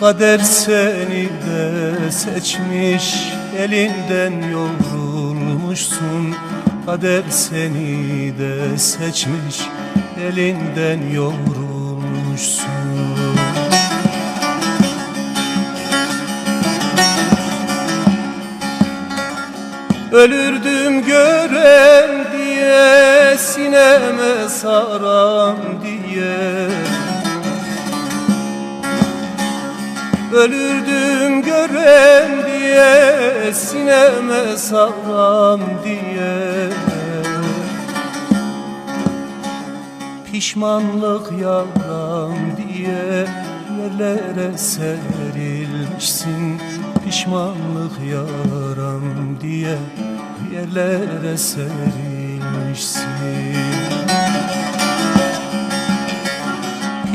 Kader seni de seçmiş Elinden yorulmuşsun Kader seni de seçmiş Elinden yorulmuşsun Ölürdüm gören diye Sineme saram diye Ölürdüm gören diye Sineme saram diye. Pişmanlık yaram diye Yerlere serilmişsin? Pişmanlık yaram diye Yerlere serilmişsin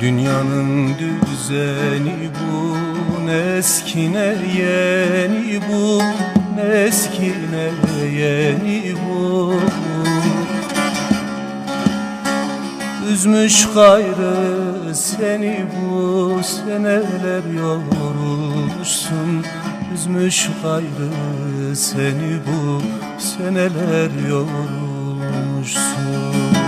Dünyanın düzeni bu ne eski ne yeni bu ne eski ne yeni bu. Üzmüş gayrı seni bu seneler yorulmuşsun Üzmüş gayrı seni bu seneler yorulmuşsun